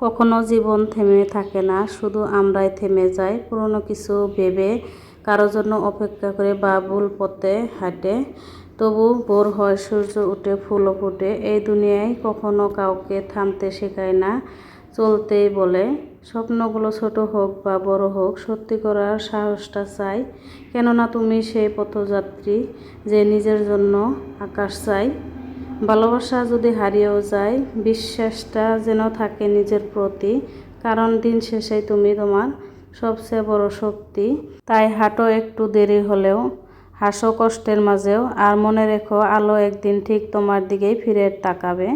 কখনো জীবন থেমে থাকে না, শুধু আমরাই থেমে যাই। পুরনো কিছু ভেবে কারও জন্য অপেক্ষা করে বা ভুল পথে হাঁটে, তবু ভোর হয়, সূর্য উঠে, ফুলও ফুটে। এই দুনিয়ায় কখনো কাউকে থামতে শেখায় না, চলতেই বলে। স্বপ্নগুলো ছোট হোক বা বড় হোক, সত্যি করার সাহসটা চাই। কেননা তুমি সেই পথযাত্রী যে নিজের জন্য আকাশ চাই। ভালোবাসা যদি হারিয়েও যায়, বিশ্বাসটা যেন থাকে নিজের প্রতি, কারণ দিন শেষে তুমি তোমার সবচেয়ে বড় শক্তি। তাই হাঁটো একটু দেরি হলেও, হাসো কষ্টের মাঝেও, আর মনে রেখো আলো একদিন ঠিক তোমার দিকেই ফিরে তাকাবে।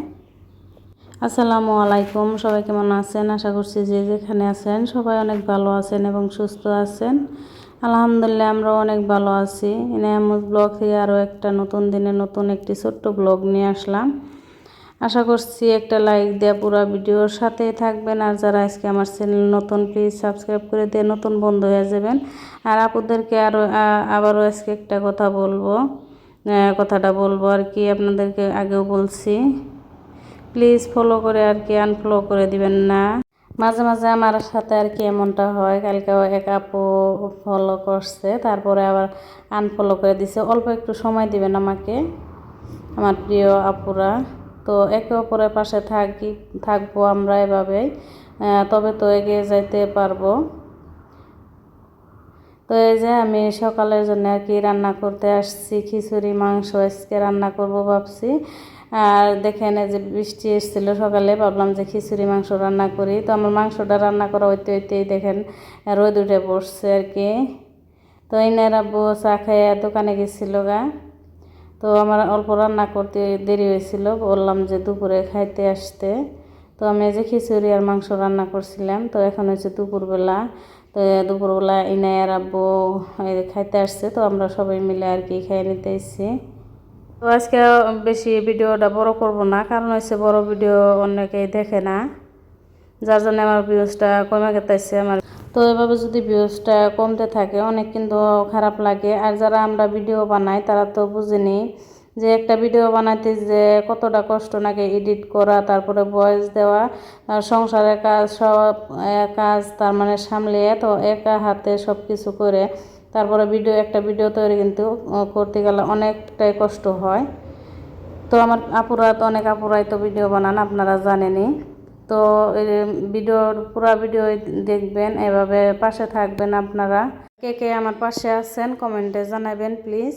আসসালামু আলাইকুম, সবাই কেমন আছেন? আশা করছি যে যেখানে আছেন সবাই অনেক ভালো আছেন এবং সুস্থ আছেন। আলহামদুলিল্লাহ আমরা অনেক ভালো আছি। ইনায়ামুজ ব্লগ থেকে আরও একটা নতুন দিনে নতুন একটি ছোট্ট ব্লগ নিয়ে আসলাম। আশা করছি একটা লাইক দেওয়া পুরো ভিডিওর সাথেই থাকবেন। আর যারা আজকে আমার চ্যানেল নতুন প্লিজ সাবস্ক্রাইব করে দিয়ে নতুন বন্ধু হয়ে যাবেন। আর আপুদেরকে আরও আবারও আজকে একটা কথা বলব কথাটা বলব আর কি আপনাদেরকে আগেও বলছি। প্লিজ ফলো করে আর কি আনফলো করে দিবেন না। মাঝে মাঝে আমার সাথে আর কি এমনটা হয় কালকেও এক আপু ফলো করছে, তারপরে আবার আনফলো করে দিছে। অল্প একটু সময় দিবেন আমাকে, আমার প্রিয় আপুরা। তো একে অপরের পাশে থাকি, থাকব আমরা এভাবেই তবে তো এগিয়ে যাইতে পারব। তো এই যে আমি সকালের জন্য আর কি রান্না করতে আসছি, খিচুড়ি, মাংস আজকে রান্না করব ভাবছি। আর দেখেন যে বৃষ্টি এসেছিল সকালে, ভাবলাম যে খিচুড়ি, মাংস রান্না করি। তো আমার মাংসটা রান্না করা হইতে হইতেই দেখেন রোদ উঠে পড়ছে আর কি। তো এনার আব্বু চা খেয়ে দোকানে গেছিল গা। তো আমার অল্প রান্না করতে দেরি হয়েছিল, বললাম যে দুপুরে খাইতে আসতে। তো আমি যে খিচুড়ি আর মাংস রান্না করছিলাম, তো এখন হচ্ছে দুপুরবেলা। তো দুপুরবেলা ইনাই আর আব্বু খাইতে আসছে, তো আমরা সবাই মিলে আর কি খেয়ে নিতে এসেছি। তো আজকে বেশি ভিডিওটা বড় করব না, কারণ হচ্ছে বড় ভিডিও অনেকেই দেখে না, যার জন্য আমার ভিউজটা কমে গেতেছে আমার। তো এভাবে যদি ভিউজটা কমতে থাকে, অনেক কিন্তু খারাপ লাগে। আর যারা আমরা ভিডিও বানাই, তারা তো বুঝেনি যে একটা ভিডিও বানাইতে যে কতটা কষ্ট লাগে এডিট করা, তারপরে ভয়েস দেওয়া সংসারের কাজ, সব কাজ তার মানে সামলিয়ে তো একা হাতে সব কিছু করে তারপরে ভিডিও, একটা ভিডিও তৈরি কিন্তু করতে গেলে অনেকটাই কষ্ট হয়। তো আমার আপুরা তো অনেক আপুরাই তো ভিডিও বানান, আপনারা জানেনই। তো ভিডিওর, পুরো ভিডিও দেখবেন, এভাবে পাশে থাকবেন আপনারা। কে কে আমার পাশে আছেন, কমেন্টে জানাবেন, প্লিজ।